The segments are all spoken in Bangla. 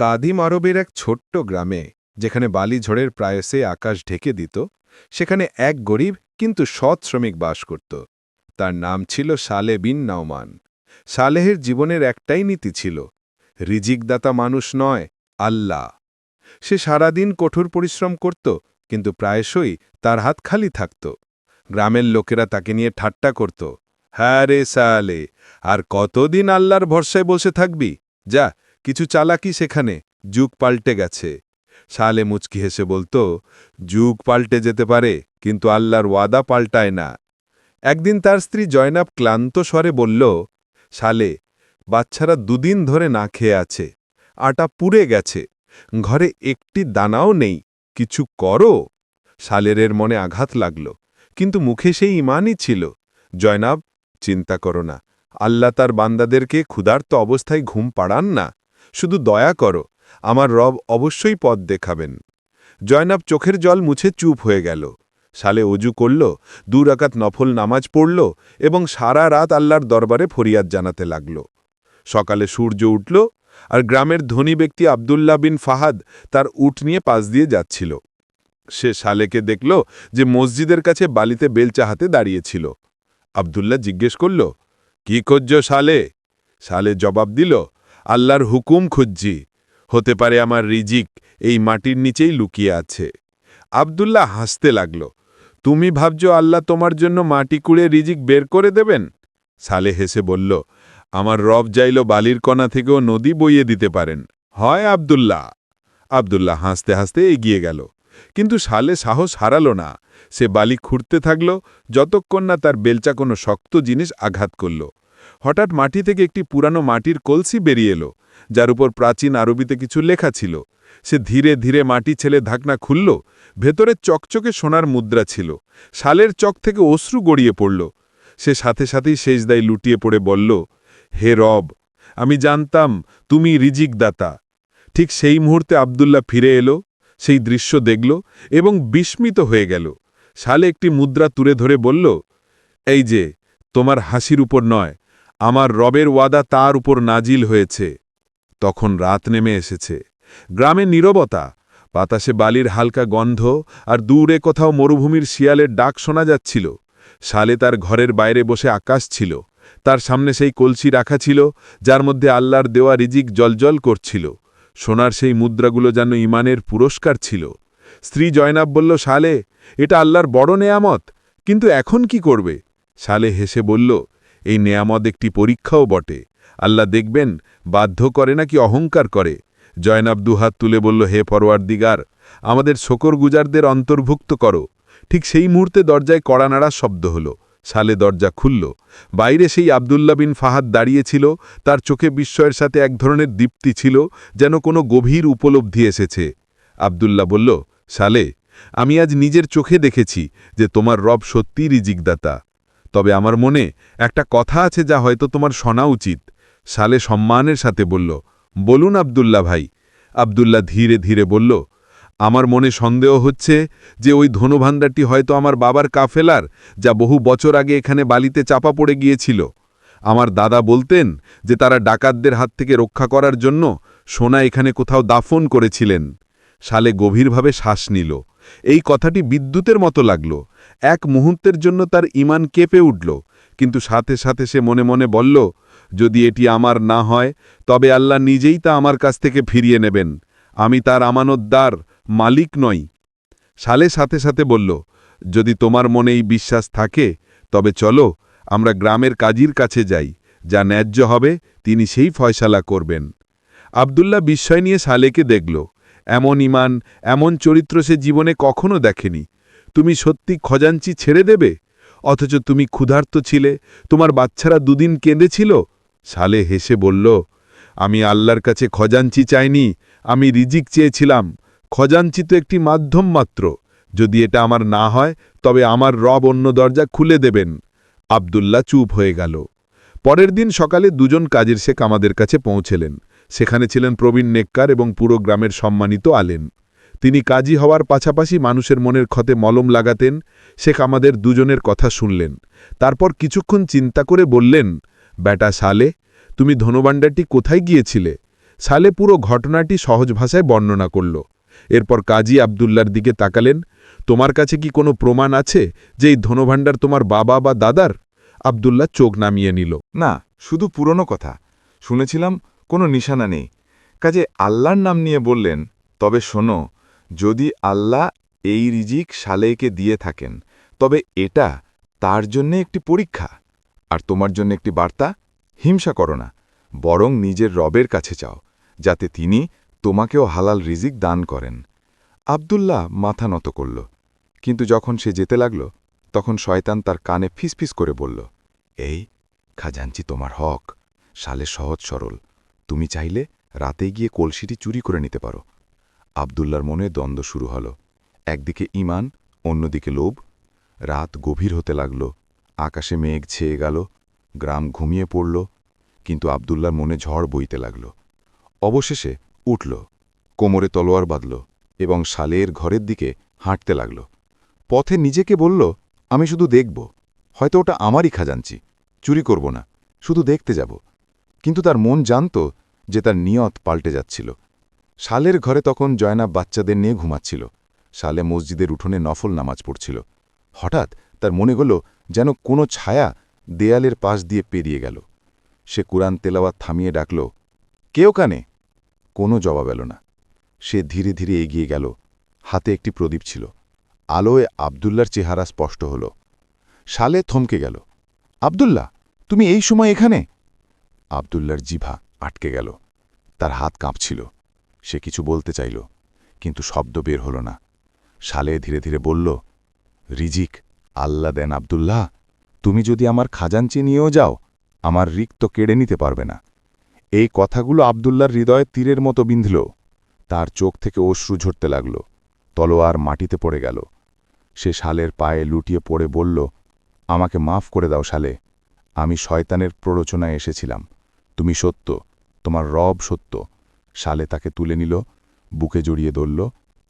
কাদিম আরবের এক ছোট্ট গ্রামে, যেখানে বালি ঝড়ের প্রায়সে আকাশ ঢেকে দিত, সেখানে এক গরিব কিন্তু সৎ শ্রমিক বাস করত। তার নাম ছিল সালে বিন নাওমান। সালেহের জীবনের একটাই নীতি ছিল, রিজিকদাতা মানুষ নয়, আল্লাহ। সে সারাদিন কঠোর পরিশ্রম করত, কিন্তু প্রায়শই তার হাত খালি থাকত। গ্রামের লোকেরা তাকে নিয়ে ঠাট্টা করত হ্যাঁ রে সালে, আর কতদিন আল্লাহর ভরসায় বসে থাকবি? যা কিছু চালাকি সেখানে, যুগ পাল্টে গেছে। সালে মুচকি হেসে বলতো, যুগ পাল্টে যেতে পারে, কিন্তু আল্লাহর ওয়াদা পাল্টায় না। একদিন তার স্ত্রী জয়নাব ক্লান্ত স্বরে বলল সালে বাচ্চারা দুদিন ধরে না খেয়ে আছে, আটা পুড়ে গেছে, ঘরে একটি দানাও নেই, কিছু করো? সালেরের মনে আঘাত লাগল, কিন্তু মুখে সেই ইমানই ছিল। জয়নাব, চিন্তা করো না, আল্লাহ তার বান্দাদেরকে ক্ষুধার্ত অবস্থায় ঘুম পাড়ান না শুধু দয়া করো, আমার রব অবশ্যই পথ দেখাবেন। জয়নাব চোখের জল মুছে চুপ হয়ে গেল। সালে অজু করল দুরাকাত নফল নামাজ পড়ল এবং সারা রাত আল্লাহর দরবারে ফরিয়াদ জানাতে লাগল। সকালে সূর্য উঠল আর গ্রামের ধনী ব্যক্তি আবদুল্লাহ বিন ফাহাদ তার উট নিয়ে পাশ দিয়ে যাচ্ছিল। সে সালেকে দেখল যে মসজিদের কাছে বালিতে বেলচা হাতে দাঁড়িয়েছিল। আবদুল্লাহ জিজ্ঞেস করল, কি খুঁজছ সালে সালে জবাব দিল আল্লাহর হুকুম খুঁজছি। হতে পারে আমার রিজিক এই মাটির নিচেই লুকিয়ে আছে। আবদুল্লাহ হাসতে লাগল, তুমি ভাবছ আল্লাহ তোমার জন্য মাটি কুড়ে রিজিক বের করে দেবেন? সালে হেসে বলল, আমার রব যাইল বালির কণা থেকেও নদী বইয়ে দিতে পারেন। হয় আবদুল্লাহ। আবদুল্লাহ হাসতে হাসতে এগিয়ে গেল, কিন্তু সালে সাহস হারাল না। সে বালি খুঁড়তে থাকল, যতক্ষণ না তার বেলচা কোনো শক্ত জিনিস আঘাত করল। হঠাৎ মাটি থেকে একটি পুরানো মাটির কলসি বেরিয়ে এলো, যার উপর প্রাচীন আরবিতে কিছু লেখা ছিল। সে ধীরে ধীরে মাটি ছেলে ঢাকনা খুলল, ভেতরে চকচকে সোনার মুদ্রা ছিল, শালের চক থেকে অশ্রু গড়িয়ে পড়ল। সে সাথে সাথেই সেজদায় লুটিয়ে পড়ে বলল, হে রব, আমি জানতাম তুমি রিজিক দাতা ঠিক সেই মুহূর্তে আবদুল্লাহ ফিরে এলো, সেই দৃশ্য দেখল এবং বিস্মিত হয়ে গেল। শালে একটি মুদ্রা তুলে ধরে বলল, এই যে, তোমার হাসির উপর নয় আমার রবের ওয়াদা তার উপর নাজিল হয়েছে। তখন রাত নেমে এসেছে। গ্রামে নীরবতা, বাতাসে বালির হালকা গন্ধ আর দূরে কোথাও মরুভূমির শিয়ালের ডাক শোনা যাচ্ছিল। শালে তার ঘরের বাইরে বসে আকাশ ছিল। তার সামনে সেই কলসি রাখা ছিল, যার মধ্যে আল্লাহর দেওয়া রিজিক জলজল করছিল। সোনার সেই মুদ্রাগুলো যেন ইমানের পুরস্কার ছিল। স্ত্রী জয়নাব বলল, শালে, এটা আল্লাহর বড় নেয়ামত, কিন্তু এখন কি করবে? শালে হেসে বলল এই নেয়ামত একটি পরীক্ষাও বটে। আল্লাহ দেখবেন, বাধ্য করে নাকি অহংকার করে। জয়নাব দুহাত তুলে বলল, হে ফরওয়ার দিগার আমাদের শকর গুজারদের অন্তর্ভুক্ত করো। ঠিক সেই মুহূর্তে দরজায় কড়া নাড়া শব্দ হল। সালে দরজা খুলল। বাইরে সেই আবদুল্লা বিন ফাহাদ দাঁড়িয়েছিল তার চোখে বিস্ময়ের সাথে এক ধরনের দীপ্তি ছিল, যেন কোনো গভীর উপলব্ধি এসেছে। আবদুল্লা বলল, সালে, আমি আজ নিজের চোখে দেখেছি যে তোমার রব সত্যিই রিজিকদাতা। তবে আমার মনে একটা কথা আছে যা হয়তো তোমার শোনা উচিত। সালে সম্মানের সাথে বলল, বলুন আবদুল্লা ভাই। আবদুল্লা ধীরে ধীরে বলল, আমার মনে সন্দেহ হচ্ছে যে ওই ধনুভাণ্ডারটি হয়তো আমার বাবার কাফেলার যা বহু বছর আগে এখানে বালিতে চাপা পড়ে গিয়েছিল। আমার দাদা বলতেন যে তারা ডাকাতদের হাত থেকে রক্ষা করার জন্য সোনা এখানে কোথাও দাফন করেছিলেন। সালে গভীরভাবে শ্বাস নিল। এই কথাটি বিদ্যুতের মতো লাগল। এক মুহূর্তের জন্য তার ইমান কেঁপে উঠল, কিন্তু সাথে সাথে সে মনে মনে বলল, যদি এটি আমার না হয়, তবে আল্লাহ নিজেই তা আমার কাছ থেকে ফিরিয়ে নেবেন। আমি তার আমানতদার, মালিক নই। সালে সাথে সাথে বলল, যদি তোমার মনে এই বিশ্বাস থাকে, তবে চলো, আমরা গ্রামের কাজীর কাছে যাই। যা ন্যায্য হবে, তিনি সেই ফয়সালা করবেন। আবদুল্লাহ বিস্ময় নিয়ে সালেকে দেখল। এমন ইমান, এমন চরিত্র সে জীবনে কখনো দেখেনি। তুমি সত্যি খজাঞ্চি ছেড়ে দেবে? অথচ তুমি ক্ষুধার্ত ছিলে, তোমার বাচ্চারা দুদিন কেঁদেছিল? সালে হেসে বলল, আমি আল্লাহর কাছে খজাঞ্চি চাইনি, আমি রিজিক চেয়েছিলাম। খজাঞ্চি তো একটি মাধ্যম মাত্র। যদি এটা আমার না হয়, তবে আমার রব অন্য দরজা খুলে দেবেন। আবদুল্লাহ চুপ হয়ে গেল। পরের দিন সকালে দুজন কাজের শেখ আমাদের কাছে পৌঁছলেন। সেখানে ছিলেন প্রবীণ নেককার এবং পুরো গ্রামের সম্মানিত আলেন তিনি কাজী হওয়ার পাশাপাশি মানুষের মনের ক্ষতে মলম লাগাতেন, শেখ আমাদের দুজনের কথা শুনলেন। তারপর কিছুক্ষণ চিন্তা করে বললেন ব্যাটা সালে, তুমি ধনবান্ডারটি কোথায় গিয়েছিলে? সালে পুরো ঘটনাটি সহজ ভাষায় বর্ণনা করল। এরপর কাজী আবদুল্লার দিকে তাকালেন, তোমার কাছে কি কোনো প্রমাণ আছে যে এই ধনভাণ্ডার তোমার বাবা বা দাদার? আবদুল্লাহ চোখ নামিয়ে নিল। না, শুধু পুরনো কথা। শুনেছিলাম কোনো নিশানা নেই। কাজে আল্লাহর নাম নিয়ে বললেন, তবে শোনো, যদি আল্লাহ এই রিজিক সালেকে দিয়ে থাকেন, তবে এটা তার জন্য একটি পরীক্ষা, আর তোমার জন্য একটি বার্তা, হিংসা করো না, বরং নিজের রবের কাছে চাও, যাতে তিনি তোমাকেও হালাল রিজিক দান করেন। আবদুল্লাহ মাথা নত করল, কিন্তু যখন সে যেতে লাগল, তখন শয়তান তার কানে ফিসফিস করে বলল, এই, খাজাঞ্চি তোমার হক সালে সহজ সরল তুমি চাইলে রাতে গিয়ে কলসিটি চুরি করে নিতে পারো। আবদুল্লার মনে দ্বন্দ্ব শুরু হল। একদিকে ইমান অন্যদিকে লোভ। রাত গভীর হতে লাগল। আকাশে মেঘ ছেয়ে গেল। গ্রাম ঘুমিয়ে পড়ল। কিন্তু আবদুল্লার মনে ঝড় বইতে লাগল। অবশেষে উঠল। কোমরে তলোয়ার বাঁধল এবং শালের ঘরের দিকে হাঁটতে লাগল। পথে নিজেকে বলল, আমি শুধু দেখব। হয়তো ওটা আমারই খাজাঞ্চি। চুরি করব না। শুধু দেখতে যাব। কিন্তু তার মন জানত যে তার নিয়ত পাল্টে যাচ্ছিল। শালের ঘরে তখন জয়নাব বাচ্চাদের নিয়ে ঘুমাচ্ছিল। শালে মসজিদের উঠোনে নফল নামাজ পড়ছিল। হঠাৎ তার মনে হল যেন কোনো ছায়া দেয়ালের পাশ দিয়ে পেরিয়ে গেল। সে কুরআন তেলাওয়াত থামিয়ে ডাকল কেউ কানে কোনো জবাব এল না। সে ধীরে ধীরে এগিয়ে গেল। হাতে একটি প্রদীপ ছিল। আলোয় আবদুল্লার চেহারা স্পষ্ট হল। শালে থমকে গেল, আবদুল্লাহ, তুমি এই সময় এখানে? আবদুল্লার জিভা আটকে গেল। তার হাত কাঁপছিল। সে কিছু বলতে চাইল, কিন্তু শব্দ বের হল না। শালে ধীরে ধীরে বলল, রিজিক, আল্লাহ দেন আবদুল্লাহ, তুমি যদি আমার খাজাঞ্চি নিয়েও যাও, আমার রিক তো কেড়ে নিতে পারবে না। এই কথাগুলো আবদুল্লার হৃদয়ে তীরের মতো বিঁধল। তার চোখ থেকে অশ্রু ঝরতে লাগল। তলোয়ার মাটিতে পড়ে গেল। সে শালের পায়ে লুটিয়ে পড়ে বলল, আমাকে মাফ করে দাও শালে। আমি শয়তানের প্ররোচনায় এসেছিলাম। তুমি সত্য, তোমার রব সত্য। শালে তাকে তুলে নিল, বুকে জড়িয়ে ধরল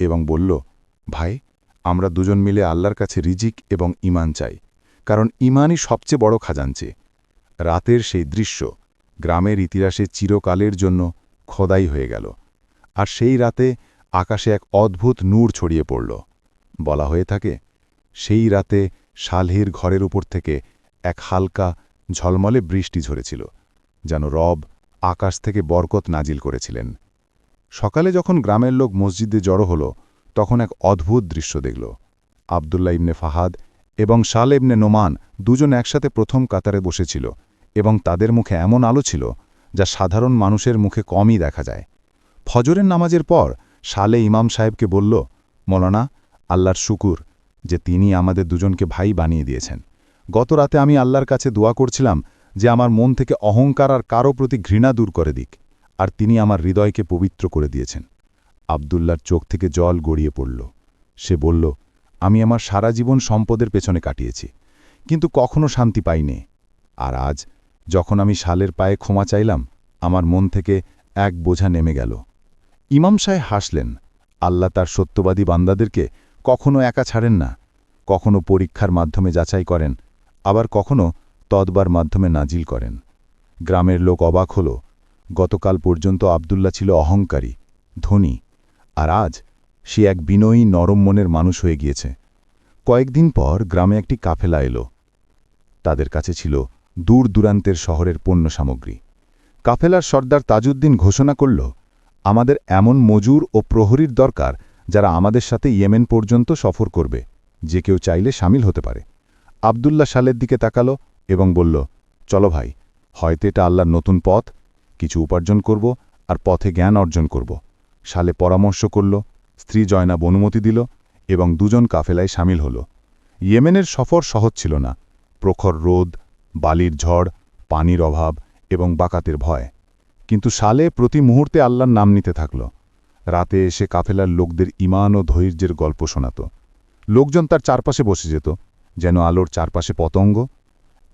এবং বলল, ভাই, আমরা দুজন মিলে আল্লাহর কাছে রিজিক এবং ইমান চাই, কারণ ইমানই সবচেয়ে বড় খাজাঞ্চে। রাতের সেই দৃশ্য, গ্রামের ইতিহাসে চিরকালের জন্য খোদাই হয়ে গেল, আর সেই রাতে আকাশে এক অদ্ভুত নূর ছড়িয়ে পড়ল। বলা হয়ে থাকে, সেই রাতে শালহির ঘরের উপর থেকে এক হালকা ঝলমলে বৃষ্টি ঝরেছিল। যেন রব আকাশ থেকে বরকত নাজিল করেছিলেন। সকালে যখন গ্রামের লোক মসজিদে জড়ো হল, তখন এক অদ্ভুত দৃশ্য দেখল। আবদুল্লাহ ইবনে ফাহাদ এবং শাল ইবনে নোমান দুজন একসাথে প্রথম কাতারে বসেছিল এবং তাদের মুখে এমন আলো ছিল যা সাধারণ মানুষের মুখে কমই দেখা যায়। ফজরের নামাজের পর শালে ইমাম সাহেবকে বলল, মৌলানা, আল্লাহর শুকুর যে তিনি আমাদের দুজনকে ভাই বানিয়ে দিয়েছেন। গত রাতে আমি আল্লাহর কাছে দোয়া করছিলাম যে আমার মন থেকে অহংকার আর কারও প্রতি ঘৃণা দূর করে দিক, আর তিনি আমার হৃদয়কে পবিত্র করে দিয়েছেন। আবদুল্লার চোখ থেকে জল গড়িয়ে পড়ল। সে বলল, আমি আমার সারা জীবন সম্পদের পেছনে কাটিয়েছি, কিন্তু কখনো শান্তি পাইনি। আর আজ, যখন আমি শালের পায়ে ক্ষমা চাইলাম, আমার মন থেকে এক বোঝা নেমে গেল। ইমাম সাহেব হাসলেন, আল্লাহ তার সত্যবাদী বান্দাদেরকে কখনো একা ছাড়েন না। কখনো পরীক্ষার মাধ্যমে যাচাই করেন, আবার কখনো তদবার মাধ্যমে নাজিল করেন। গ্রামের লোক অবাক হল, গতকাল পর্যন্ত আবদুল্লা ছিল অহংকারী, ধনী, আর আজ সে এক বিনয়ী, নরম মনের মানুষ হয়ে গিয়েছে। কয়েকদিন পর গ্রামে একটি কাফেলা এলো। তাদের কাছে ছিল দূর দূরান্তের শহরের পণ্য সামগ্রী। কাফেলার সর্দার তাজউদ্দিন ঘোষণা করল, আমাদের এমন মজুর ও প্রহরীর দরকার যারা আমাদের সাথে ইয়েমেন পর্যন্ত সফর করবে, যে কেউ চাইলে সামিল হতে পারে। আবদুল্লাহ সালের দিকে তাকালো এবং বলল, চলো ভাই, হয়তো এটা আল্লাহর নতুন পথ, কিছু উপার্জন করব আর পথে জ্ঞান অর্জন করব। সালে পরামর্শ করল, স্ত্রী জয়নাব অনুমতি দিল এবং দুজন কাফেলায় সামিল হল। ইয়েমেনের সফর সহজ ছিল না, প্রখর রোদ, বালির ঝড়, পানির অভাব এবং বাকাতের ভয়। কিন্তু সালে প্রতি মুহূর্তে আল্লাহর নাম নিতে থাকল। রাতে এসে কাফেলার লোকদের ইমান ও ধৈর্যের গল্প শোনাত। লোকজন তার চারপাশে বসে যেত, যেন আলোর চারপাশে পতঙ্গ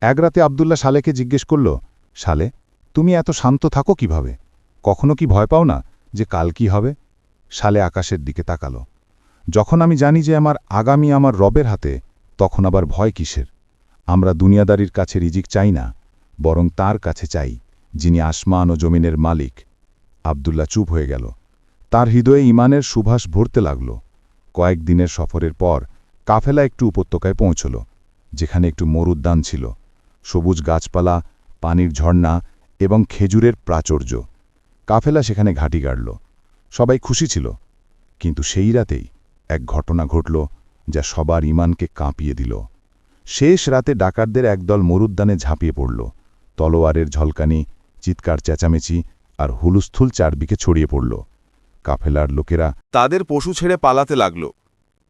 এক রাতে আবদুল্লাহ সালেকে জিজ্ঞেস করল সালে তুমি এত শান্ত থাকো কীভাবে? কখনো কি ভয় পাও না যে কাল কি হবে? সালে আকাশের দিকে তাকালো। যখন আমি জানি যে আমার আগামী আমার রবের হাতে, তখন আবার ভয় কিসের? আমরা দুনিয়াদারির কাছে রিজিক চাই না, বরং তার কাছে চাই, যিনি আসমান ও জমিনের মালিক। আবদুল্লাহ চুপ হয়ে গেল। তার হৃদয়ে ইমানের সুভাষ ভরতে লাগল। কয়েক দিনের সফরের পর কাফেলা একটু উপত্যকায় পৌঁছল, যেখানে একটু মরুদ্যান ছিল। সবুজ গাছপালা, পানির ঝর্ণা এবং খেজুরের প্রাচুর্য। কাফেলা সেখানে ঘাঁটি গাড়ল। সবাই খুশি ছিল। কিন্তু সেই রাতেই এক ঘটনা ঘটল যা সবার ইমানকে কাঁপিয়ে দিল। শেষ রাতে ডাকাতদের একদল মরুদ্যানে ঝাঁপিয়ে পড়ল। তলোয়ারের ঝলকানি, চিৎকার চেঁচামেচি আর হুলুস্থুল চারদিকে ছড়িয়ে পড়ল। কাফেলার লোকেরা তাদের পশু ছেড়ে পালাতে লাগল।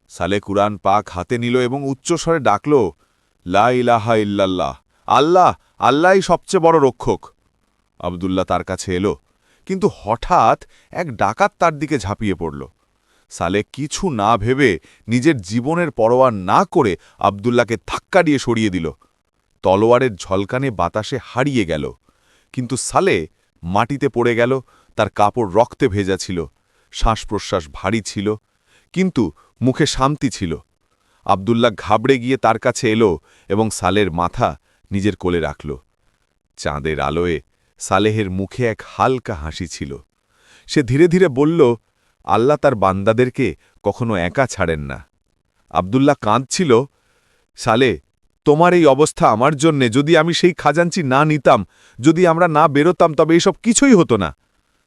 সালে কুরআন পাক হাতে নিল এবং উচ্চস্বরে ডাকল, লা ইলাহা ইল্লাল্লাহ। আল্লাহ, আল্লাহই সবচেয়ে বড় রক্ষক। আবদুল্লাহ তার কাছে এলো, কিন্তু হঠাৎ এক ডাকাত তার দিকে ঝাঁপিয়ে পড়ল। সালে কিছু না ভেবে নিজের জীবনের পরোয়া না করে আবদুল্লাহকে ধাক্কা দিয়ে সরিয়ে দিল। তলোয়ারের ঝলকানে বাতাসে হারিয়ে গেল, কিন্তু সালে মাটিতে পড়ে গেল, তার কাপড় রক্তে ভেজা ছিল শ্বাস প্রশ্বাস ভারী ছিল, কিন্তু মুখে শান্তি ছিল। আবদুল্লাহ ঘাবড়ে গিয়ে তার কাছে এলো এবং সালের মাথা নিজের কোলে রাখল। চাঁদের আলোয় সালেহের মুখে এক হালকা হাসি ছিল। সে ধীরে ধীরে বলল, আল্লাহ তার বান্দাদেরকে কখনো একা ছাড়েন না। আবদুল্লাহ কাঁদছিল, সালে, তোমার এই অবস্থা আমার জন্যে, যদি আমি সেই খাজাঞ্চি না নিতাম, যদি আমরা না বেরোতাম, তবে এসব কিছুই হতো না।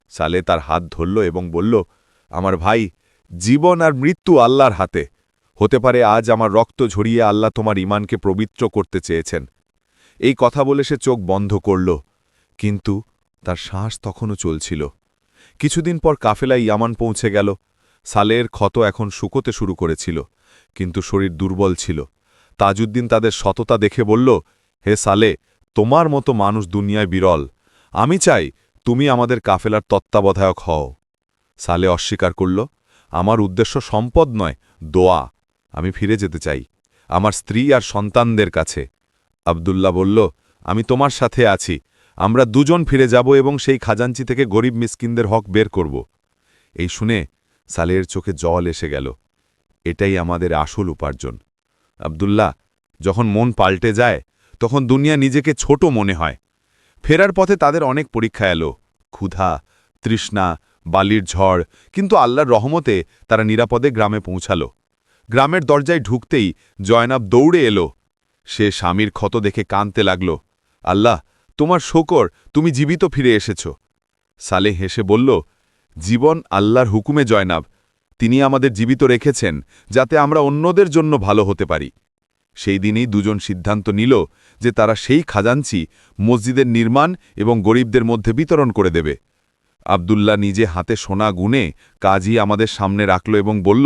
সালে তার হাত ধরল এবং বলল, আমার ভাই, জীবন আর মৃত্যু আল্লাহর হাতে। হতে পারে আজ আমার রক্ত ঝরিয়ে আল্লাহ তোমার ইমানকে পবিত্র করতে চেয়েছেন। এই কথা বলে সে চোখ বন্ধ করল, কিন্তু তার শ্বাস তখনও চলছিল। কিছুদিন পর কাফেলা ইয়ামান পৌঁছে গেল। সালের ক্ষত এখন শুকোতে শুরু করেছিল, কিন্তু শরীর দুর্বল ছিল। তাজউদ্দিন তাদের সততা দেখে বলল, হে সালে, তোমার মতো মানুষ দুনিয়ায় বিরল। আমি চাই তুমি আমাদের কাফেলার তত্ত্বাবধায়ক হও। সালে অস্বীকার করল, আমার উদ্দেশ্য সম্পদ নয়, দোয়া। আমি ফিরে যেতে চাই। আমার স্ত্রী আর সন্তানদের কাছে। আবদুল্লাহ বলল, আমি তোমার সাথে আছি। আমরা দুজন ফিরে যাব এবং সেই খাজাঞ্চি থেকে গরিব মিসকিনদের হক বের করব এই শুনে সালের চোখে জল এসে গেল। এটাই আমাদের আসল উপার্জন। আবদুল্লাহ যখন মন পাল্টে যায়, তখন দুনিয়া নিজেকে ছোট মনে হয়। ফেরার পথে তাদের অনেক পরীক্ষা এলো। ক্ষুধা, তৃষ্ণা, বালির ঝড়, কিন্তু আল্লাহর রহমতে তারা নিরাপদে গ্রামে পৌঁছালো। গ্রামের দরজায় ঢুকতেই জয়নাব দৌড়ে এলো। সে স্বামীর ক্ষত দেখে কাঁদতে লাগল। আল্লাহ, তোমার শোকর, তুমি জীবিত ফিরে এসেছ। সালে হেসে বলল, জীবন আল্লাহর হুকুমে জয়নাব। তিনি আমাদের জীবিত রেখেছেন, যাতে আমরা অন্যদের জন্য ভালো হতে পারি। সেই দিনই দুজন সিদ্ধান্ত নিল যে তারা সেই খাজাঞ্চি মসজিদের নির্মাণ এবং গরিবদের মধ্যে বিতরণ করে দেবে। আবদুল্লাহ নিজে হাতে সোনা গুনে কাজী আমাদের সামনে রাখল এবং বলল,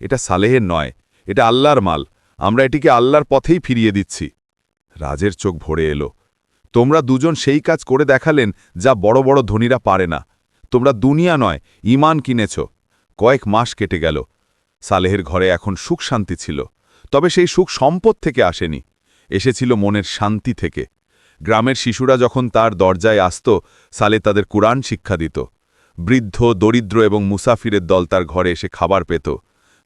এটা সালেহের নয়, এটা আল্লাহর মাল। আমরা এটিকে আল্লাহর পথেই ফিরিয়ে দিচ্ছি। রাজের চোখ ভরে এলো। তোমরা দুজন সেই কাজ করে দেখালেন যা বড় বড় ধনীরা পারে না। তোমরা দুনিয়া নয় ইমান কিনেছ। কয়েক মাস কেটে গেল। সালেহের ঘরে এখন সুখ শান্তি ছিল। তবে সেই সুখ সম্পদ থেকে আসেনি। এসেছিল মনের শান্তি থেকে। গ্রামের শিশুরা যখন তার দরজায় আসত, সালে তাদের কুরআন শিক্ষা দিত। বৃদ্ধ, দরিদ্র এবং মুসাফিরের দল তার ঘরে এসে খাবার পেত।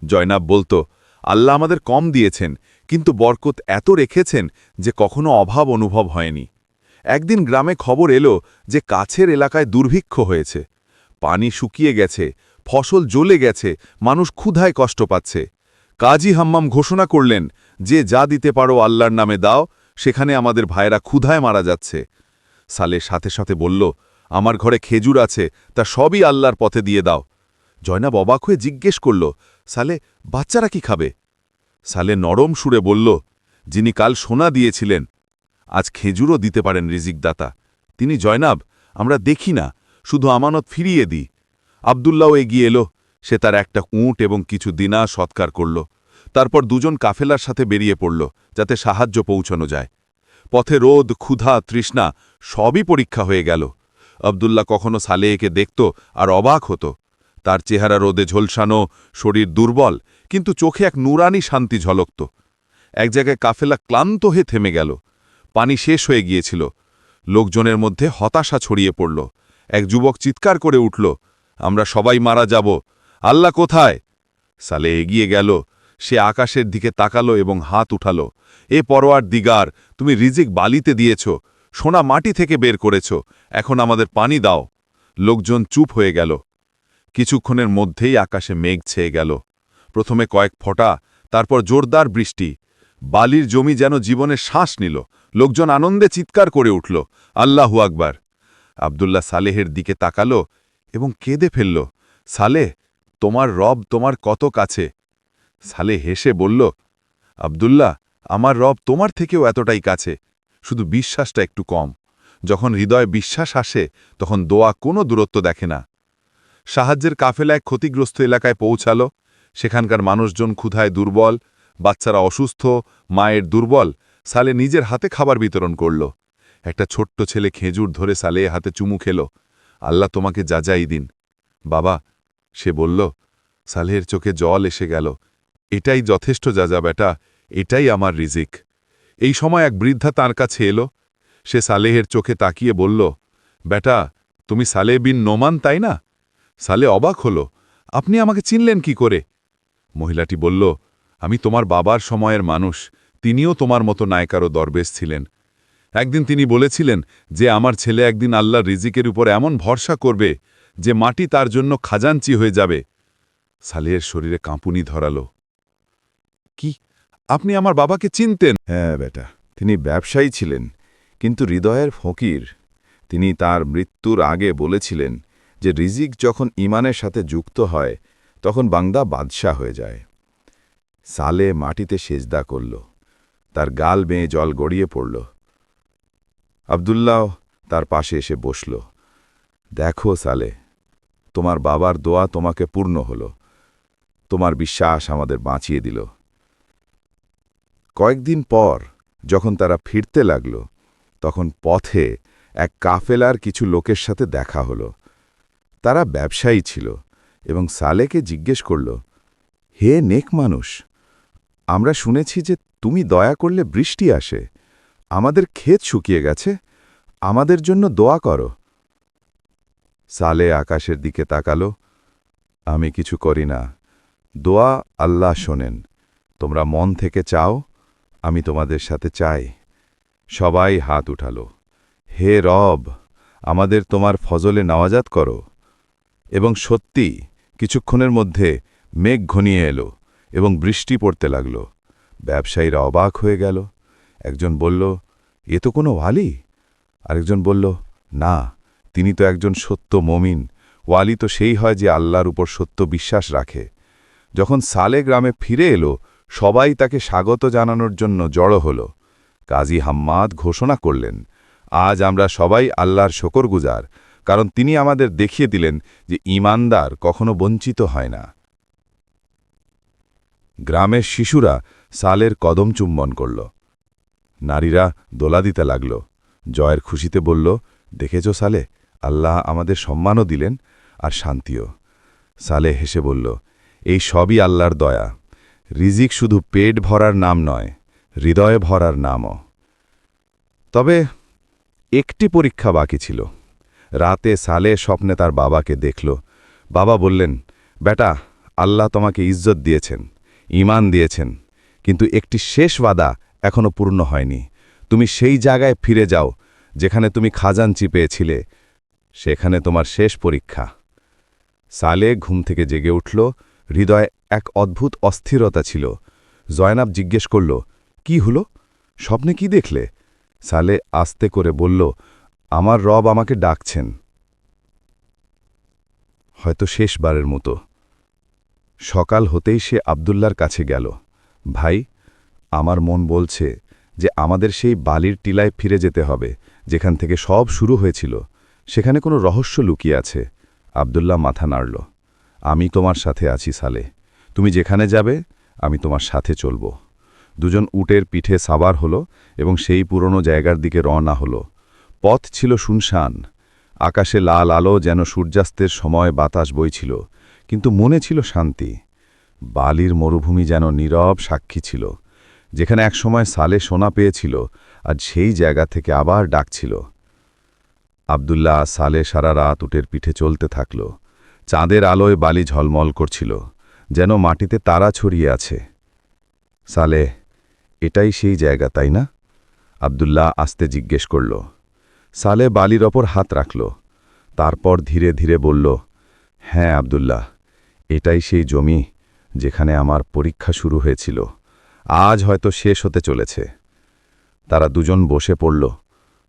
জয়নাব বলতো আল্লাহ আমাদের কম দিয়েছেন, কিন্তু বরকত এত রেখেছেন যে কখনো অভাব অনুভব হয়নি। একদিন গ্রামে খবর এলো যে কাছের এলাকায় দুর্ভিক্ষ হয়েছে। পানি শুকিয়ে গেছে, ফসল জ্বলে গেছে, মানুষ ক্ষুধায় কষ্ট পাচ্ছে। কাজী হাম্মাম ঘোষণা করলেন, যে যা দিতে পারো আল্লাহর নামে দাও, সেখানে আমাদের ভাইরা ক্ষুধায় মারা যাচ্ছে। সালে সাথে সাথে বলল, আমার ঘরে খেজুর আছে, তা সবই আল্লাহর পথে দিয়ে দাও। জয়নাব অবাক হয়ে জিজ্ঞেস করল, সালে, বাচ্চারা কি খাবে? সালে নরম সুরে বলল, যিনি কাল সোনা দিয়েছিলেন, আজ খেজুরও দিতে পারেন রিজিকদাতা। তিনি, জয়নাব, আমরা দেখি না, শুধু আমানত ফিরিয়ে দিই। আবদুল্লাও এগিয়ে এলো, সে তার একটা উঁট এবং কিছু দিনা সৎকার করল। তারপর দুজন কাফেলার সাথে বেরিয়ে পড়ল, যাতে সাহায্য পৌঁছানো যায়। পথে রোদ, ক্ষুধা, তৃষ্ণা সবই পরীক্ষা হয়ে গেল। আবদুল্লাহ কখনো সালেহকে দেখত আর অবাক হতো। তার চেহারা রোদে ঝলসানো, শরীর দুর্বল, কিন্তু চোখে এক নুরানি শান্তি ঝলকত। এক জায়গায় কাফেলা ক্লান্ত হয়ে থেমে গেল। পানি শেষ হয়ে গিয়েছিল। লোকজনের মধ্যে হতাশা ছড়িয়ে পড়ল। এক যুবক চিৎকার করে উঠল, আমরা সবাই মারা যাব। আল্লাহ কোথায়? সালে এগিয়ে গেল। সে আকাশের দিকে তাকালো এবং হাত উঠালো। এ পরোয়ার দিগার, তুমি রিজিক বালিতে দিয়েছ। সোনা মাটি থেকে বের করেছ। এখন আমাদের পানি দাও। লোকজন চুপ হয়ে গেল। কিছুক্ষণের মধ্যেই আকাশে মেঘ ছেয়ে গেল। প্রথমে কয়েক ফোঁটা, তারপর জোরদার বৃষ্টি। বালির জমি যেন জীবনে শ্বাস নিল। লোকজন আনন্দে চিৎকার করে উঠল, আল্লাহু আকবার! আবদুল্লাহ সালেহের দিকে তাকালো এবং কেঁদে ফেলল সালে তোমার রব তোমার কত কাছে সালে হেসে বলল, আবদুল্লাহ, আমার রব তোমার থেকেও এতটাই কাছে। শুধু বিশ্বাসটা একটু কম। যখন হৃদয়ে বিশ্বাস আসে, তখন দোয়া কোনো দূরত্ব দেখে না। সাহায্যের কাফেলায় ক্ষতিগ্রস্ত এলাকায় পৌঁছালো। সেখানকার মানুষজন ক্ষুধায় দুর্বল, বাচ্চারা অসুস্থ, মায়ের দুর্বল, সালে নিজের হাতে খাবার বিতরণ করল। একটা ছোট্ট ছেলে খেজুর ধরে সালে হাতে চুমু খেল। আল্লাহ তোমাকে যাজাই দিন। বাবা, সে বলল সালেহের চোখে জল এসে গেল। এটাই যথেষ্ট যাজা বেটা, এটাই আমার রিজিক। এই সময় এক বৃদ্ধা তার কাছে এলো। সে সালেহের চোখে তাকিয়ে বলল, বেটা, তুমি সালে বিন নোমান, তাই না? সালে অবাক হল। আপনি আমাকে চিনলেন কি করে? মহিলাটি বলল, আমি তোমার বাবার সময়ের মানুষ। তিনিও তোমার মতো নায়কারও দরবেশ ছিলেন। একদিন তিনি বলেছিলেন যে, আমার ছেলে একদিন আল্লাহর রিজিকের উপর এমন ভরসা করবে যে, মাটি তার জন্য খাজাঞ্চি হয়ে যাবে। সালেহের শরীরে কাঁপুনি ধরালো। কি? আপনি আমার বাবাকে চিনতেন? হ্যাঁ বেটা, তিনি ব্যবসায়ী ছিলেন, কিন্তু হৃদয়ের ফকির। তিনি তার মৃত্যুর আগে বলেছিলেন যে রিজিক যখন ইমানের সাথে যুক্ত হয়, তখন বাংদা বাদশাহ হয়ে যায়। সালে মাটিতে সেজদা করল। তার গাল বেয়ে জল গড়িয়ে পড়ল। আবদুল্লাহ তার পাশে এসে বসল। দেখো সালে, তোমার বাবার দোয়া তোমাকে পূর্ণ হল। তোমার বিশ্বাস আমাদের বাঁচিয়ে দিল। কয়েকদিন পর যখন তারা ফিরতে লাগল, তখন পথে এক কাফেলার কিছু লোকের সাথে দেখা হল। তারা ব্যবসায়ী ছিল এবং সালেকে জিজ্ঞেস করল, হে নেক মানুষ, আমরা শুনেছি যে তুমি দয়া করলে বৃষ্টি আসে। আমাদের ক্ষেত শুকিয়ে গেছে, আমাদের জন্য দোয়া করো সালে আকাশের দিকে তাকালো, আমি কিছু করি না। দোয়া আল্লাহ শোনেন। তোমরা মন থেকে চাও, আমি তোমাদের সাথে চাই সবাই হাত উঠালো, হে রব, আমাদের তোমার ফজলে নওয়াজাত করো। এবং সত্যি কিছুক্ষণের মধ্যে মেঘ ঘনিয়ে এলো এবং বৃষ্টি পড়তে লাগল। ব্যবসায়ীরা অবাক হয়ে গেল। একজন বলল, এ তো কোনো ওয়ালি? আরেকজন বলল, না, তিনি তো একজন সত্য মমিন। ওয়ালি তো সেই হয় যে আল্লাহর উপর সত্য বিশ্বাস রাখে। যখন সালে গ্রামে ফিরে এলো, সবাই তাকে স্বাগত জানানোর জন্য জড়ো হল। কাজী হাম্মাদ ঘোষণা করলেন, আজ আমরা সবাই আল্লাহর শকরগুজার। কারণ তিনি আমাদের দেখিয়ে দিলেন যে ইমানদার কখনো বঞ্চিত হয় না। গ্রামের শিশুরা সালের কদম চুম্বন করল। নারীরা দোলা দিতে লাগল। জয়ের খুশিতে বলল, দেখেছ সালে, আল্লাহ আমাদের সম্মানও দিলেন আর শান্তিও। সালে হেসে বলল, এই সবই আল্লাহর দয়া। রিজিক শুধু পেট ভরার নাম নয়, হৃদয়ে ভরার নামও। তবে একটি পরীক্ষা বাকি ছিল। রাতে সালে স্বপ্নে তার বাবাকে দেখল। বাবা বললেন, বেটা, আল্লাহ তোমাকে ইজ্জত দিয়েছেন ইমান দিয়েছেন, কিন্তু একটি শেষ বাদা এখনও পূর্ণ হয়নি। তুমি সেই জায়গায় ফিরে যাও, যেখানে তুমি খাজানচি পেয়েছিলে, সেখানে তোমার শেষ পরীক্ষা। সালে ঘুম থেকে জেগে উঠল, হৃদয়ে এক অদ্ভুত অস্থিরতা ছিল। জয়নাব জিজ্ঞেস করল, কি হলো? স্বপ্নে কি দেখলে? সালে আস্তে করে বলল আমার রব আমাকে ডাকছেন। হয়তো শেষবারের মতো। সকাল হতেই সে আবদুল্লার কাছে গেল। ভাই, আমার মন বলছে যে আমাদের সেই বালির টিলায় ফিরে যেতে হবে, যেখান থেকে সব শুরু হয়েছিল। সেখানে কোনো রহস্য লুকিয়ে আছে। আবদুল্লাহ মাথা নাড়ল। আমি তোমার সাথে আছি সালে। তুমি যেখানে যাবে, আমি তোমার সাথে চলব। দুজন উটের পিঠে সাবার হলো এবং সেই পুরনো জায়গার দিকে রওনা হলো। পথ ছিল শুনশান, আকাশে লাল আলো যেন সূর্যাস্তের সময় বাতাস বইছিল, কিন্তু মনে ছিল শান্তি। বালির মরুভূমি যেন নীরব সাক্ষী ছিল, যেখানে একসময় সালে সোনা পেয়েছিল, আজ সেই জায়গা থেকে আবার ডাকছিল। আবদুল্লাহ সালে সারা রাত উটের পিঠে চলতে থাকল, চাঁদের আলোয় বালি ঝলমল করছিল, যেন মাটিতে তারা ছড়িয়ে আছে। সালে, এটাই সেই জায়গা, তাই না? আবদুল্লাহ আস্তে জিজ্ঞেস করল। সালে বালির ওপর হাত রাখল। তারপর ধীরে ধীরে বলল হ্যাঁ আব্দুল্লাহ, এটাই সেই জমি যেখানে আমার পরীক্ষা শুরু হয়েছিল। আজ হয়তো শেষ হতে চলেছে। তারা দুজন বসে পড়ল।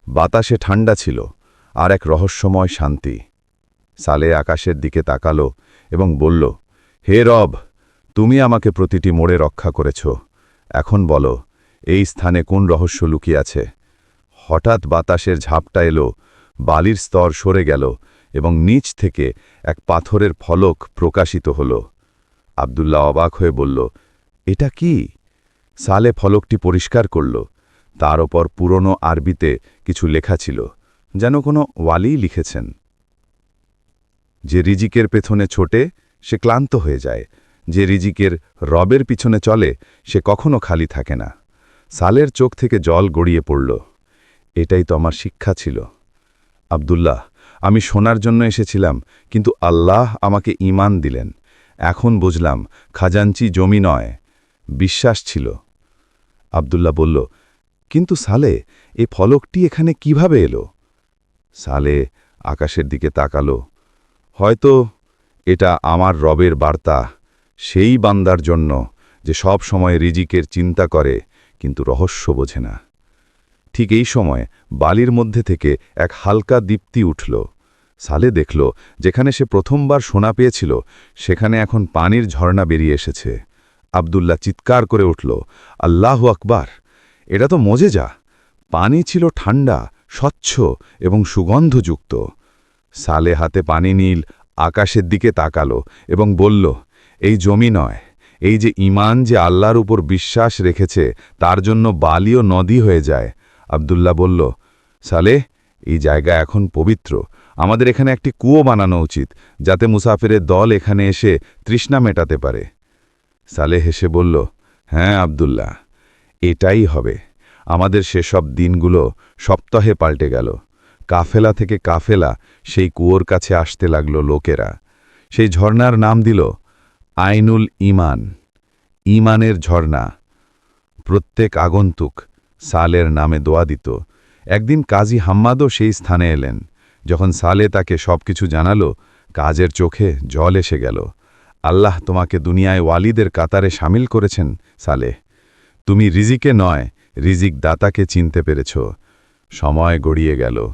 বাতাসে ঠান্ডা ছিল আর এক রহস্যময় শান্তি। সালে আকাশের দিকে তাকালো এবং বলল, হে রব, তুমি আমাকে প্রতিটি মোড়ে রক্ষা করেছ। এখন বলো, এই স্থানে কোন রহস্য লুকিয়ে আছে? হঠাৎ বাতাসের ঝাপটা এলো, বালির স্তর সরে গেল এবং নিচ থেকে এক পাথরের ফলক প্রকাশিত হল। আব্দুল্লাহ অবাক হয়ে বলল, এটা কি? সালে ফলকটি পরিষ্কার করল। তার ওপর পুরনো আরবিতে কিছু লেখা ছিল, যেন কোনো ওয়ালি লিখেছেন। যে রিজিকের পেছনে ছোটে, সে ক্লান্ত হয়ে যায়। যে রিজিকের রবের পিছনে চলে, সে কখনো খালি থাকে না। সালের চোখ থেকে জল গড়িয়ে পড়ল। এটাই তো আমার শিক্ষা ছিল। আব্দুল্লাহ, আমি শোনার জন্য এসেছিলাম, কিন্তু আল্লাহ আমাকে ঈমান দিলেন। এখন বুঝলাম, খাজাঞ্চি জমি নয়, বিশ্বাস ছিল। আব্দুল্লাহ বলল, কিন্তু সালে, এ ফলকটি এখানে কীভাবে এলো? সালে আকাশের দিকে তাকালো। হয়তো এটা আমার রবের বার্তা, সেই বান্দার জন্য, যে সব সময় রিজিকের চিন্তা করে, কিন্তু রহস্য বোঝে না। ঠিক এই সময় বালির মধ্যে থেকে এক হালকা দীপ্তি উঠল। সালে দেখল, যেখানে সে প্রথমবার সোনা পেয়েছিল, সেখানে এখন পানির ঝর্ণা বেরিয়ে এসেছে। আব্দুল্লাহ চিৎকার করে উঠল, আল্লাহ আকবার! এটা তো মজে যা পানি ছিল ঠান্ডা স্বচ্ছ এবং সুগন্ধযুক্ত। সালে হাতে পানি নীল আকাশের দিকে তাকালো এবং বলল, এই জমি নয়, এই যে ইমান যে আল্লাহর উপর বিশ্বাস রেখেছে, তার জন্য বালিও নদী হয়ে যায়। আব্দুল্লাহ বলল সালে এই জায়গা এখন পবিত্র। আমাদের এখানে একটি কুয়ো বানানো উচিত, যাতে মুসাফিরের দল এখানে এসে তৃষ্ণা মেটাতে পারে। সালে হেসে বলল হ্যাঁ আব্দুল্লাহ, এটাই হবে। আমাদের সেসব দিনগুলো সপ্তাহে পাল্টে গেল। কাফেলা থেকে কাফেলা সেই কুয়োর কাছে আসতে লাগল লোকেরা। সেই ঝর্ণার নাম দিল আইনুল ইমান। ইমানের ঝর্ণা। প্রত্যেক আগন্তুক সালের নামে দোয়া দিত। একদিন কাজী হাম্মাদও সেই স্থানে এলেন। যখন সালে তাকে সবকিছু জানালো, কাজের চোখে জল এসে গেল। আল্লাহ তোমাকে দুনিয়ায় ওয়ালিদের কাতারে সামিল করেছেন, সালে। তুমি রিজিকে নয়, রিজিক দাতাকে চিনতে পেরেছ। সময় গড়িয়ে গেল।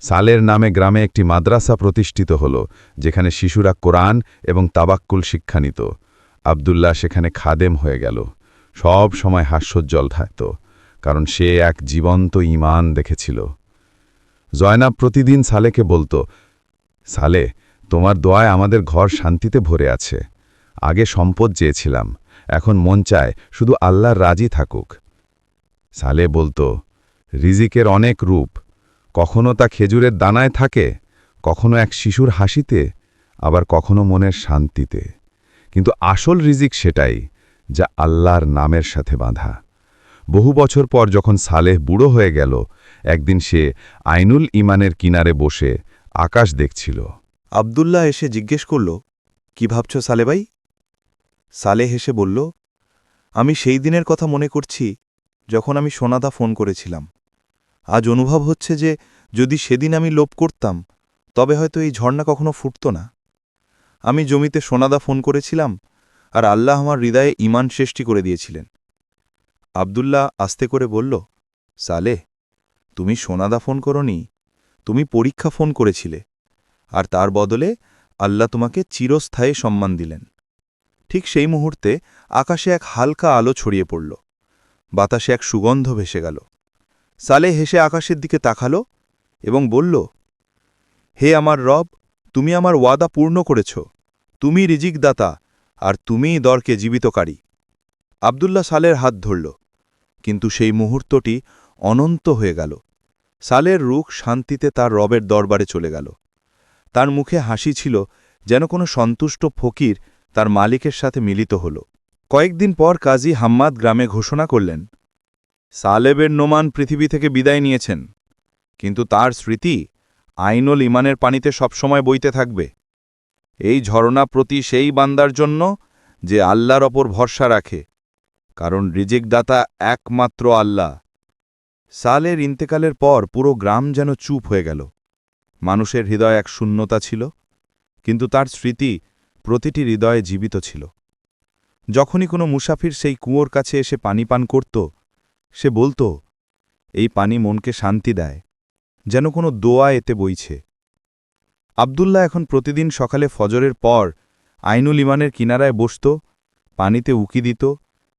সালের নামে গ্রামে একটি মাদ্রাসা প্রতিষ্ঠিত হল, যেখানে শিশুরা কোরআন এবং তাবাক্কুল শিক্ষা নিত। আবদুল্লাহ সেখানে খাদেম হয়ে গেল। সব সময় হাস্যোজ্জ্বল থাকত। কারণ সে এক জীবন্ত ঈমান দেখেছিল। জয়নাব প্রতিদিন সালেকে বলতো, সালে, তোমার দোয়ায় আমাদের ঘর শান্তিতে ভরে আছে। আগে সম্পদ চেয়েছিলাম, এখন মন চায় শুধু আল্লাহর রাজি থাকুক। সালে বলতো, রিজিকের অনেক রূপ। কখনো তা খেজুরের দানায় থাকে, কখনো এক শিশুর হাসিতে, আবার কখনো মনের শান্তিতে। কিন্তু আসল রিজিক সেটাই, যা আল্লাহর নামের সাথে বাঁধা। বহু বছর পর যখন সালেহ বুড়ো হয়ে গেল, একদিন সে আইনুল ইমানের কিনারে বসে আকাশ দেখছিল। আবদুল্লাহ এসে জিজ্ঞেস করল, কি ভাবছ সালেবাই সালে হেসে বলল, আমি সেই দিনের কথা মনে করছি যখন আমি সোনাদা ফোন করেছিলাম। আজ অনুভব হচ্ছে যে যদি সেদিন আমি লোভ করতাম, তবে হয়তো এই ঝর্ণা কখনো ফুটত না। আমি জমিতে সোনাদা ফোন করেছিলাম আর আল্লাহ আমার হৃদয়ে ইমান সৃষ্টি করে দিয়েছিলেন। আবদুল্লাহ আস্তে করে বলল সালে তুমি সোনাদা ফোন করনি, তুমি পরীক্ষা ফোন করেছিলে, আর তার বদলে আল্লাহ তোমাকে চিরস্থায়ী সম্মান দিলেন। ঠিক সেই মুহূর্তে আকাশে এক হালকা আলো ছড়িয়ে পড়ল, বাতাসে এক সুগন্ধ ভেসে গেল। সালে হেসে আকাশের দিকে তাকালো এবং বলল, হে আমার রব, তুমি আমার ওয়াদা পূর্ণ করেছ তুমি রিজিকদাতা, আর তুমিই দরকে জীবিতকারী। আবদুল্লাহ সালের হাত ধরল কিন্তু সেই মুহূর্তটি অনন্ত হয়ে গেল। সালের রুখ শান্তিতে তার রবের দরবারে চলে গেল। তার মুখে হাসি ছিল যেন কোনো সন্তুষ্ট ফকির তার মালিকের সাথে মিলিত হল। কয়েকদিন পর কাজী হাম্মাদ গ্রামে ঘোষণা করলেন, সালেবের নোমান পৃথিবী থেকে বিদায় নিয়েছেন, কিন্তু তার স্মৃতি আইনুল ইমানের পানিতে সবসময় বইতে থাকবে। এই ঝরনা প্রতি সেই বান্দার জন্য যে আল্লাহর ওপর ভরসা রাখে কারণ রিজিকদাতা একমাত্র আল্লাহ। সালের ইন্তেকালের পর পুরো গ্রাম যেন চুপ হয়ে গেল। মানুষের হৃদয় এক শূন্যতা ছিল, কিন্তু তার স্মৃতি প্রতিটি হৃদয়ে জীবিত ছিল। যখনই কোনো মুসাফির সেই কুয়োর কাছে এসে পানি পান করত, সে বলতো, এই পানি মনকে শান্তি দেয়, যেন কোনো দোয়া এতে বইছে। আবদুল্লাহ এখন প্রতিদিন সকালে ফজরের পর আইনুল ইমানের কিনারায় বসত, পানিতে উকি দিত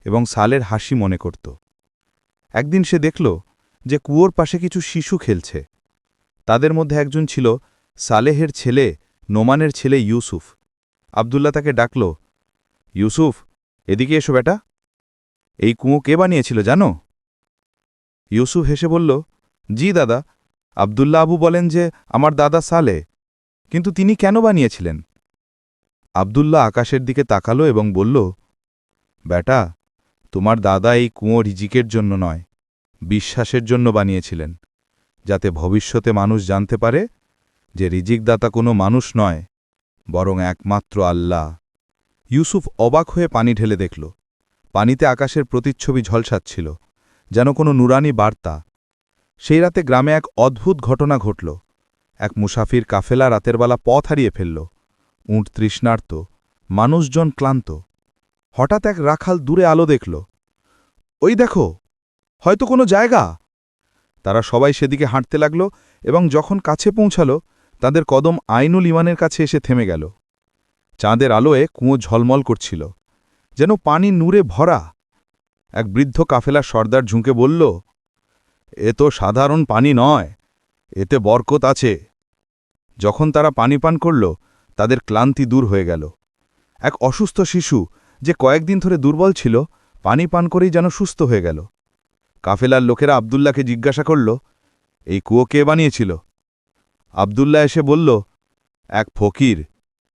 এবং সালের হাসি মনে করত। একদিন সে দেখল যে কুয়োর পাশে কিছু শিশু খেলছে। তাদের মধ্যে একজন ছিল সালেহের ছেলে, নোমানের ছেলে ইউসুফ। আবদুল্লাহ তাকে ডাকল, ইউসুফ, এদিকে এসো বেটা। এই কুয়ো কে বানিয়েছিল জানো? ইউসুফ হেসে বলল, জি দাদা আবদুল্লা আবু বলেন যে আমার দাদা সালে, কিন্তু তিনি কেন বানিয়েছিলেন? আবদুল্লাহ আকাশের দিকে তাকালো এবং বলল, বেটা তোমার দাদা এই কুঁয়ো রিজিকের জন্য নয়, বিশ্বাসের জন্য বানিয়েছিলেন, যাতে ভবিষ্যতে মানুষ জানতে পারে যে রিজিকদাতা কোনো মানুষ নয়, বরং একমাত্র আল্লাহ। ইউসুফ অবাক হয়ে পানি ঢেলে দেখল। পানিতে আকাশের প্রতিচ্ছবি ঝলসাচ্ছিল, যেন কোনো নুরানি বার্তা। সেই রাতে গ্রামে এক অদ্ভুত ঘটনা ঘটল। এক মুসাফির কাফেলা রাতের বেলা পথ হারিয়ে ফেলল। উঁট তৃষ্ণার্ত, মানুষজন ক্লান্ত। হঠাৎ এক রাখাল দূরে আলো দেখল। ওই দেখো, হয়তো কোনো জায়গা? তারা সবাই সেদিকে হাঁটতে লাগল এবং যখন কাছে পৌঁছাল, তাদের কদম আইনুল ইমানের কাছে এসে থেমে গেল। চাঁদের আলোয় কুঁয়ো ঝলমল করছিল, যেন পানি নূরে ভরা। এক বৃদ্ধ কাফেলা সর্দার ঝুঁকে বলল, এ তো সাধারণ পানি নয়, এতে বরকত আছে। যখন তারা পানি পান করল, তাদের ক্লান্তি দূর হয়ে গেল। এক অসুস্থ শিশু যে কয়েকদিন ধরে দুর্বল ছিল, পানি পান করেই যেন সুস্থ হয়ে গেল। কাফেলার লোকেরা আবদুল্লাহকে জিজ্ঞাসা করল, এই কুয়ো কে বানিয়েছিল? আবদুল্লাহ এসে বলল, এক ফকির,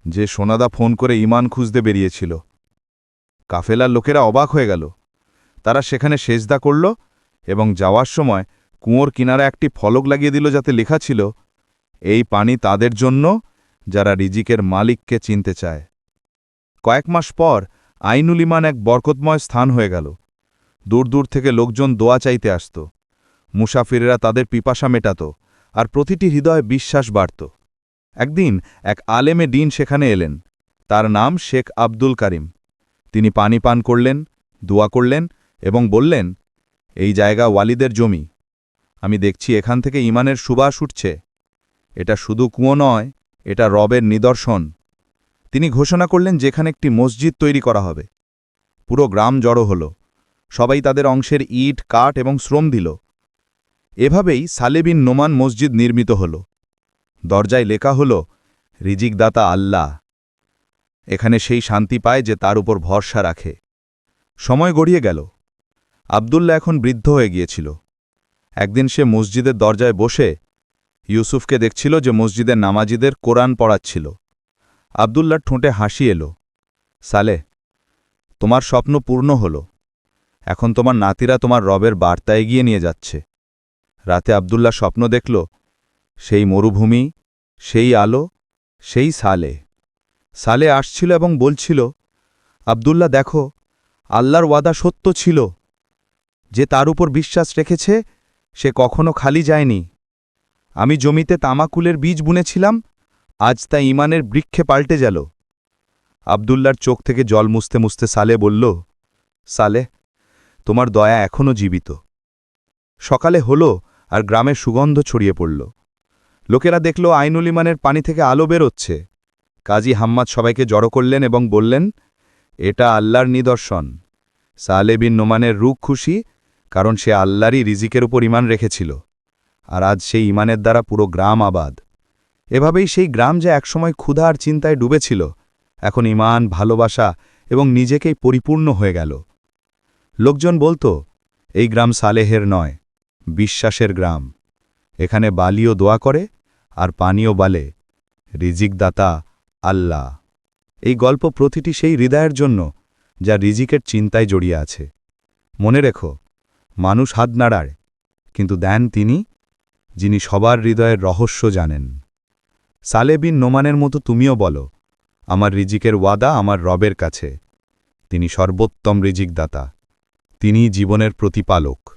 যে সোনাদা ফোন করে ইমান খুঁজতে বেরিয়েছিল। কাফেলার লোকেরা অবাক হয়ে গেল। তারা সেখানে সেজদা করল এবং যাওয়ার সময় কুঁয়োর কিনারা একটি ফলক লাগিয়ে দিল যাতে লেখা ছিল, এই পানি তাদের জন্য, যারা রিজিকের মালিককে চিনতে চায়। কয়েক মাস পর আইনুল ইমান এক বরকতময় স্থান হয়ে গেল। দূর দূর থেকে লোকজন দোয়া চাইতে আসত। মুসাফিরেরা তাদের পিপাসা মেটাত আর প্রতিটি হৃদয়ে বিশ্বাস বাড়ত। একদিন এক আলেমে ডিন সেখানে এলেন। তার নাম শেখ আব্দুল কারিম। তিনি পানি পান করলেন, দোয়া করলেন এবং বললেন, এই জায়গা ওয়ালিদের জমি। আমি দেখছি এখান থেকে ইমানের সুবাস উঠছে। এটা শুধু কুঁয়ো নয়, এটা রবের নিদর্শন। তিনি ঘোষণা করলেন যেখানে একটি মসজিদ তৈরি করা হবে। পুরো গ্রাম জড়ো হল। সবাই তাদের অংশের ইট, কাঠ এবং শ্রম দিল। এভাবেই সালেবিন নোমান মসজিদ নির্মিত হল। দরজায় লেখা হল, রিজিকদাতা আল্লাহ। এখানে সেই শান্তি পায় যে তার উপর ভরসা রাখে। সময় গড়িয়ে গেল। আবদুল্লা এখন বৃদ্ধ হয়ে গিয়েছিল। একদিন সে মসজিদের দরজায় বসে ইউসুফকে দেখছিল যে মসজিদের নামাজিদের কোরআন পড়াচ্ছিল। আবদুল্লার ঠোঁটে হাসি এলো। সালে তোমার স্বপ্ন পূর্ণ হল। এখন তোমার নাতিরা তোমার রবের বার্তা এগিয়ে নিয়ে যাচ্ছে। রাতে আবদুল্লা স্বপ্ন দেখল, সেই মরুভূমি, সেই আলো, সেই সালে সালে আসছিল এবং বলছিল আবদুল্লা দেখো, আল্লাহর ওয়াদা সত্য ছিল। যে তার উপর বিশ্বাস রেখেছে, সে কখনো খালি যায়নি। আমি জমিতে তামাকুলের বীজ বুনেছিলাম আজ তা ইমানের বৃক্ষে পাল্টে গেল। আবদুল্লার চোখ থেকে জল মুছতে মুছতে সালে বলল, সালে, তোমার দয়া এখনও জীবিত। সকালে হলো আর গ্রামে সুগন্ধ ছড়িয়ে পড়ল। লোকেরা দেখল আইনুল ইমানের পানি থেকে আলো বেরোচ্ছে। কাজী হাম্মাদ সবাইকে জড়ো করলেন এবং বললেন, এটা আল্লাহর নিদর্শন। সালে বিন নোমানের রুখ খুশি, কারণ সে আল্লাহরই রিজিকের উপর ইমান রেখেছিল। আর আজ সেই ইমানের দ্বারা পুরো গ্রাম আবাদ। এভাবেই সেই গ্রাম যে একসময় ক্ষুধা আর চিন্তায় ডুবেছিল, এখন ইমান, ভালোবাসা এবং নিজেকেই পরিপূর্ণ হয়ে গেল। লোকজন বলতো, এই গ্রাম সালেহের নয়, বিশ্বাসের গ্রাম। এখানে বালিও দোয়া করে আর পানীয় বালে। রিজিকদাতা আল্লাহ। এই গল্প প্রতিটি সেই হৃদয়ের জন্য যা রিজিকের চিন্তায় জড়িয়ে আছে। মনে রেখো, মানুষ হাত নাড়ায়, কিন্তু দেন তিনি, যিনি সবার হৃদয়ের রহস্য জানেন। সালে বিন নোমানের মতো তুমিও বলো, আমার রিজিকের ওয়াদা আমার রবের কাছে। তিনি সর্বোত্তম রিজিকদাতা। তিনি জীবনের প্রতিপালক।